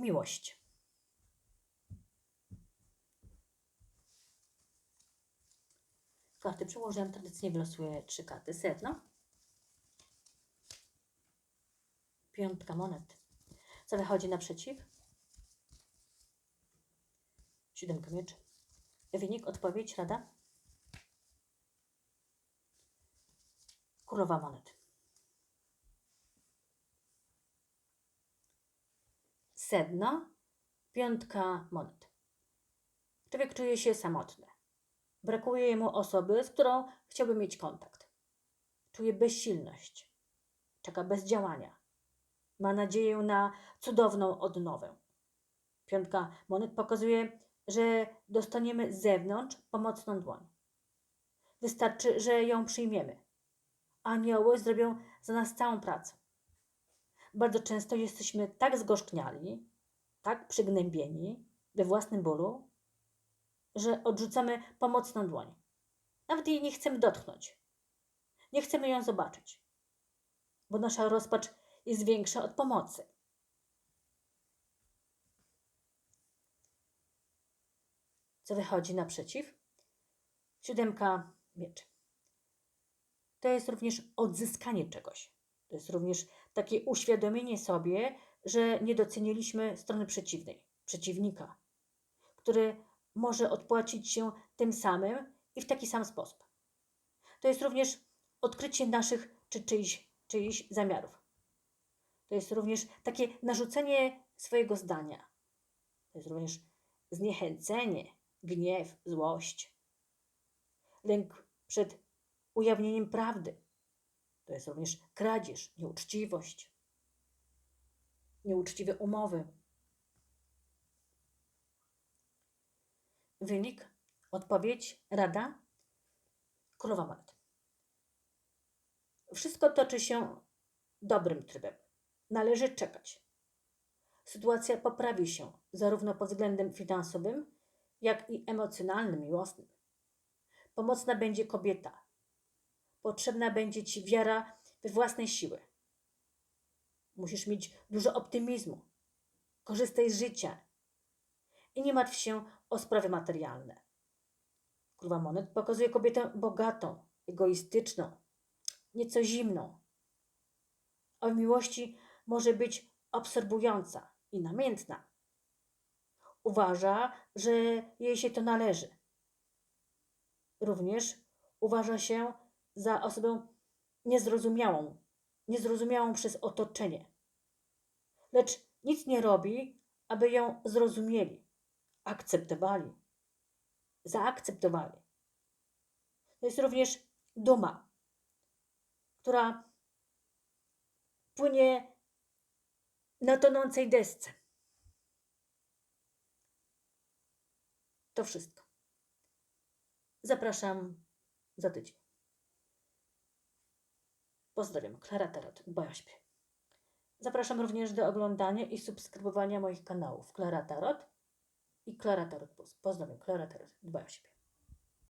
miłość. Karty przełożyłam, tradycyjnie wylosuję trzy karty. Sedno. Piątka monet. Co wychodzi naprzeciw? Siódemka mieczy. Wynik, odpowiedź, rada? Królowa monet. Sedno, piątka monet. Człowiek czuje się samotny. Brakuje mu osoby, z którą chciałby mieć kontakt. Czuje bezsilność. Czeka bez działania. Ma nadzieję na cudowną odnowę. Piątka monet pokazuje, że dostaniemy z zewnątrz pomocną dłoń. Wystarczy, że ją przyjmiemy. Anioły zrobią za nas całą pracę. Bardzo często jesteśmy tak zgorzkniali, tak przygnębieni we własnym bólu, że odrzucamy pomocną dłoń. Nawet jej nie chcemy dotknąć. Nie chcemy ją zobaczyć, bo nasza rozpacz jest większa od pomocy. Co wychodzi naprzeciw? Siódemka mieczy. To jest również odzyskanie czegoś. To jest również takie uświadomienie sobie, że nie doceniliśmy strony przeciwnej, przeciwnika, który może odpłacić się tym samym i w taki sam sposób. To jest również odkrycie naszych czy czyichś, zamiarów. To jest również takie narzucenie swojego zdania. To jest również zniechęcenie, gniew, złość, lęk przed ujawnieniem prawdy. To jest również kradzież, nieuczciwość, nieuczciwe umowy. Wynik, odpowiedź, rada, królowa monet. Wszystko toczy się dobrym trybem. Należy czekać. Sytuacja poprawi się zarówno pod względem finansowym, jak i emocjonalnym, miłosnym. Pomocna będzie kobieta. Potrzebna będzie ci wiara we własne siły. Musisz mieć dużo optymizmu. Korzystaj z życia i nie martw się o sprawy materialne. Królowa monet pokazuje kobietę bogatą, egoistyczną, nieco zimną. A w miłości może być absorbująca i namiętna. Uważa, że jej się to należy. Również uważa się za osobę niezrozumiałą, niezrozumiałą przez otoczenie. Lecz nic nie robi, aby ją zrozumieli, akceptowali, zaakceptowali. To jest również duma, która płynie na tonącej desce. To wszystko. Zapraszam za tydzień. Pozdrawiam, Klara Tarot, dbaj o siebie. Zapraszam również do oglądania i subskrybowania moich kanałów Klara Tarot i Klara Tarot Plus. Pozdrawiam, Klara Tarot, dbaj o siebie.